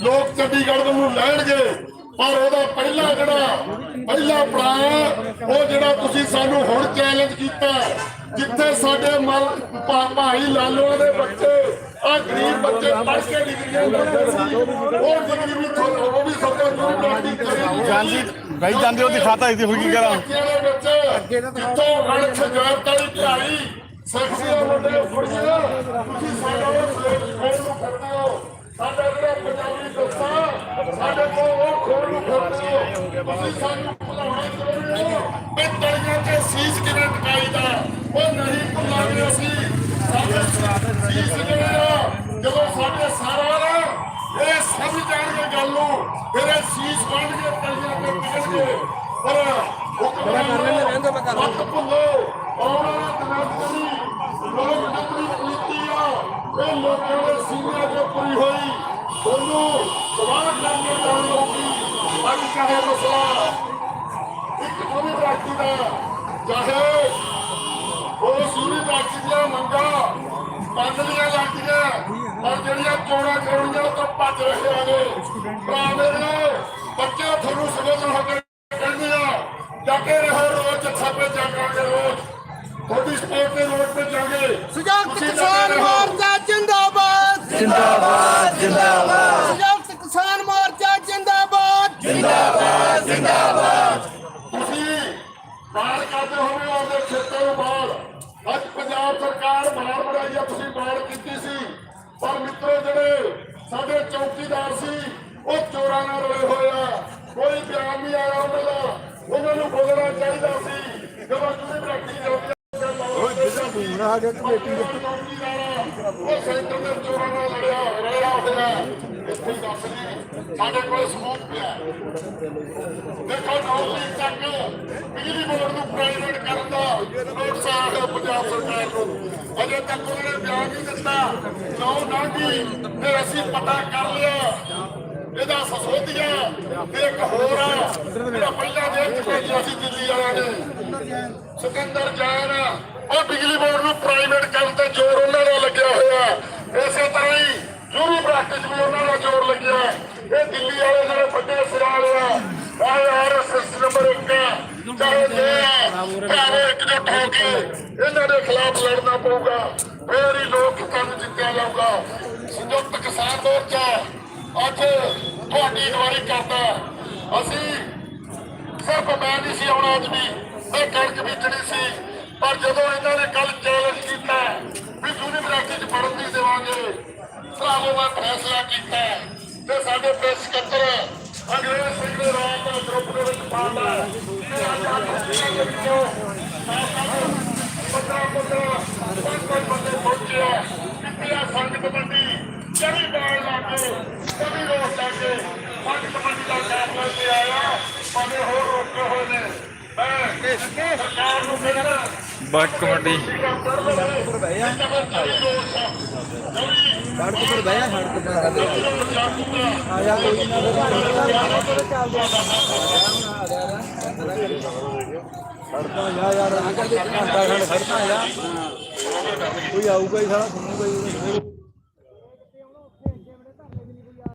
ਲੋਕ ਚੰਡੀਗੜ੍ਹ ਨੂੰ ਲੈਣਗੇ ਪਰ ਉਹਦਾ ਪਹਿਲਾ ਜਿਹੜਾ ਪਹਿਲਾ ਪੜਾਅ ਉਹ ਜਿਹੜਾ ਤੁਸੀਂ ਸਾਨੂੰ ਹੁਣ ਚੈਲੰਜ ਕੀਤਾ ਜਿੱਥੇ ਸਾਡੇ ਮਲ ਭਾਈ ਲਾਲੋਆਂ ਦੇ ਬੱਚੇ ਆ ਗਰੀਬ ਬੱਚੇ ਪੜ੍ਹ ਕੇ ਡਿਗਰੀਆਂ ਲੈਂਦੇ ਸੀ ਉਹ ਡਿਗਰੀ ਵੀ ਉਹ ਵੀ ਸਭੇ ਨੂੰ ਲਾਡੀ ਕਰੇਗੀ ਜਾਂਦੀ ਗਈ ਜਾਂਦੀ ਉਹਦੀ ਖਾਤਾ ਇਹਦੀ ਹੁਣ ਕੀ ਕਰਾਂ? ਬੱਚਿਆਂ ਦੇ ਮੁੰਡੇ ਤੁਸੀਂ ਸਾਡਾ ਉਹ ਖੋਲ ਨੂੰ ਫਿਰਦੇ ਹੋ ਸਾਡਾ ਜਿਹੜਾ ਪੰਜਾਬੀ ਦੋਸਤਾ ਸਾਡੇ ਕੋਲ ਉਹ ਖੋਲ ਨੂੰ ਫਿਰਦੇ ਤੁਸੀਂ ਸਾਨੂੰ ਭੁਲਾਉਣਾ ਹੋ ਇਹ ਤਲੀਆਂ ਤੇ ਸੀਸ ਕਿਵੇਂ ਟਕਾਈਦਾ? ਉਹ ਨਹੀਂ ਭੁਲਾਂਗੇ ਅਸੀਂ। ਸਾਡੇ ਸੀਸ ਜਿਹੜਾ ਜਦੋਂ ਸਾਡੇ ਸਾਰਾ ਨਾ ਇਹ ਸਮਝ ਜਾਣਗੇ ਗੱਲ ਨੂੰ ਫਿਰ ਇਹ ਸੀਸ ਬਣ ਕੇ ਤਲੀਆਂ ਤੇ ਟਿਕਣਗੇ ਪਰ ਹੁਕਮਰਾਨ ਮਤ ਭੁੱਲੋ। ਆਉਣ ਵਾਲਾ ਦਿਨਾਂਤਰੀ ਲੋਕ ਨਕਲੀ ਨੀਤੀ ਆ। ਇਹ ਲੋਕਾਂ ਦੇ ਸੀਨਿਆਂ ਤੇ ਪੂਰੀ ਹੋਈ। ਉਹਨੂੰ ਸਵਾਲ ਕਰਨੇ ਜਾਣ ਲੋਕੀ ਚਾਹੇ ਮਸਲਾ। ਕੋਈ ਵਿਅਕਤੀ ਦਾ ਚਾਹੇ ਉਹ ਸੂਰੀ ਵਿਅਕਤੀ ਦੀਆਂ ਮੰਗਾਂ ਮੰਨ ਲੀਆਂ ਜਾਂਦੀਆਂ ਪਰ ਜਿਹੜੀਆਂ ਚੋਣਾਂ ਕਰਾਉਣੀਆਂ ਉਹ ਤੋਂ ਭੱਜ ਰਹੇ ਨੇ ਭਰਾ ਮੇਰੇ ਬੱਚੇ ਤੁਹਾਨੂੰ ਸਮਝਣ ਹੋ ਕੇ ਕਹਿੰਦੇ ਆ ਡਟੇ ਰਹੋ ਰੋਜ਼ ਛਾਪੇ ਜਾਗਾਂਗੇ ਰੋਜ਼। ਤੁਹਾਡੀ ਸਪੋਰਟ ਦੇ ਰੋਡ ਤੇ ਜਾਗੇ। ਸੰਯੁਕਤ ਕਿਸਾਨ ਜਿੰਦਾਬਾਦ ਤੁਸੀਂ ਬਾਹਰ ਕਰਦੇ ਹੋਵੇ ਉਹਦੇ ਖੇਤਾਂ ਨੂੰ ਬਾਹਰ ਅੱਜ ਪੰਜਾਬ ਸਰਕਾਰ ਬਾਹਰ ਬਣਾਈ ਆ ਤੁਸੀਂ ਬਾਹਰ ਕੀਤੀ ਸੀ। ਪਰ ਮਿੱਤਰੋ ਜਿਹੜੇ ਸਾਡੇ ਚੌਕੀਦਾਰ ਸੀ ਉਹ ਚੋਰਾਂ ਨਾਲ ਰਲੇ ਹੋਏ ਆ। ਕੋਈ ਬਿਆਨ ਨਹੀਂ ਆਇਆ ਉਹਨਾਂ ਦਾ। ਉਹਨਾਂ ਨੂੰ ਬੋਲਣਾ ਚਾਹੀਦਾ ਸੀ। ਜਦੋਂ ਤੁਸੀਂ ਰੱਖੀ ਜਾਂਦੀ ਉਹ ਸੈਂਟਰ ਦੇ ਚੋਰਾਂ ਨਾਲ ਲੜਿਆ ਰਲਿਆ ਹੋਇਆ। ਇੱਥੇ ਹੀ ਦੱਸ ਨਹੀਂ ਸਾਡੇ ਕੋਲ ਸਬੂਤ ਪਿਆ ਦੇਖੋ ਨੌਕਰੀ ਤੱਕ ਬਿਜਲੀ ਬੋਰਡ ਨੂੰ ਪ੍ਰਾਈਵੇਟ ਕਰਨ ਦਾ ਨੋਟਿਸ ਪੰਜਾਬ ਸਰਕਾਰ ਨੂੰ ਅਜੇ ਤੱਕ ਉਹਨਾਂ ਬਿਆਨ ਨਹੀਂ ਦਿੱਤਾ ਨੌ ਨਾਂਗੀ ਫਿਰ ਅਸੀਂ ਪਤਾ ਕਰ ਲਿਆ ਇਹਦਾ ਸਸੋਦੀਆ ਤੇ ਇੱਕ ਹੋਰ ਆ ਜਿਹੜਾ ਪਹਿਲਾਂ ਦੇ ਚੁੱਕੇ ਅਸੀਂ ਦਿੱਲੀ ਵਾਲਿਆਂ ਨੇ ਸਿਕੰਦਰ ਜਾਨ ਉਹ ਬਿਜਲੀ ਬੋਰਡ ਨੂੰ ਪ੍ਰਾਈਵੇਟ ਕਰਨ ਤੇ ਜ਼ੋਰ ਉਹਨਾਂ ਦਾ ਲੱਗਿਆ ਹੋਇਆ ਇਸੇ ਤਰ੍ਹਾਂ ਹੀ ਜੂਰੀ ਪ੍ਰੈਕਟਿਸ ਵੀ ਉਹਨਾਂ ਦਾ ਜ਼ੋਰ ਲੱਗਿਆ ਇਹ ਦਿੱਲੀ ਵਾਲੇ ਜਿਹੜੇ ਵੱਡੇ ਸਿਰਾਂ ਵਾਲੇ ਆ ਆਹ ਆਰਐਸਐਸ ਨੰਬਰ 1 ਚਾਹੇ ਜੇ ਭਾਵੇਂ ਇਕਜੁੱਟ ਹੋ ਕੇ ਇਹਨਾਂ ਦੇ ਖਿਲਾਫ ਲੜਨਾ ਪਊਗਾ। ਫੇਰ ਹੀ ਲੋਕ ਕੰਮ ਜਿੱਤਿਆ ਜਾਊਗਾ। ਸੰਯੁਕਤ ਕਿਸਾਨ ਮੋਰਚਾ ਅੱਜ ਤੁਹਾਡੀ ਅਗਵਾਈ ਕਰਦਾ ਅਸੀਂ ਸਿਰਫ ਮੈਂ ਨਹੀਂ ਸੀ ਆਉਣਾ ਅੱਜ ਵੀ ਇਹ ਕਣਕ ਬੀਜਣੀ ਸੀ। ਪਰ ਜਦੋਂ ਇਹਨਾਂ ਨੇ ਕੱਲ ਚੈਲੰਜ ਕੀਤਾ ਵੀ ਯੂਨੀਵਰਸਿਟੀ ਚ ਪੜਨ ਨਹੀਂ ਦੇਵਾਂਗੇ, ਭਰਾਵੋ, ਮੈਂ ਫੈਸਲਾ ਕੀਤਾ ਤੇ ਸਾਡੇ ਪ੍ਰੈਸ ਸਕੱਤਰ ਅੰਗਰੇਜ਼ ਸਿੰਘ ਦੇ ਰਾਜ ਦਾ ਗਰੁੱਪ ਦੇ ਵਿੱਚ ਪਾਉਂਦਾ ਤੇ ਅੱਜ ਅੱਜ ਦੇ ਵਿੱਚੋਂ ਪੰਦਰਾਂ ਪੰਦਰਾਂ ਪੰਜ ਪੰਜ ਬੰਦੇ ਪਹੁੰਚੇ ਆ ਕਿੱਥੇ ਸੰਗਤ ਮੰਡੀ ਜਮੀ ਬਾੜ ਲਾ ਕੇ ਜਮੀ ਰੋਕ ਲਾ ਕੇ ਸੰਗਤ ਮੰਡੀ ਦਾ ਫੈਸਲਾ ਤੇ ਆਇਆ ਭਾਵੇਂ ਹੋਰ ਰੋਕੇ ਹੋਏ ਨੇ ਮੈਂ ਸਰਕਾਰ ਨੂੰ ਕਹਿੰਦਾ ਬਾਕ ਕਮੇਟੀ ਸੜਕ ਪਰ ਬਹਿ ਸੜਕ ਪਰ ਆਇਆ ਕੋਈ ਨਾ ਸੜਕਾਂ ਜਾ ਯਾਰ ਘੰਟਾ ਖੜ ਸੜਕਾਂ ਜਾ। ਕੋਈ ਆਊਗਾ ਹੀ ਸਾਲਾ, ਸੁਣੂਗਾ ਹੀ।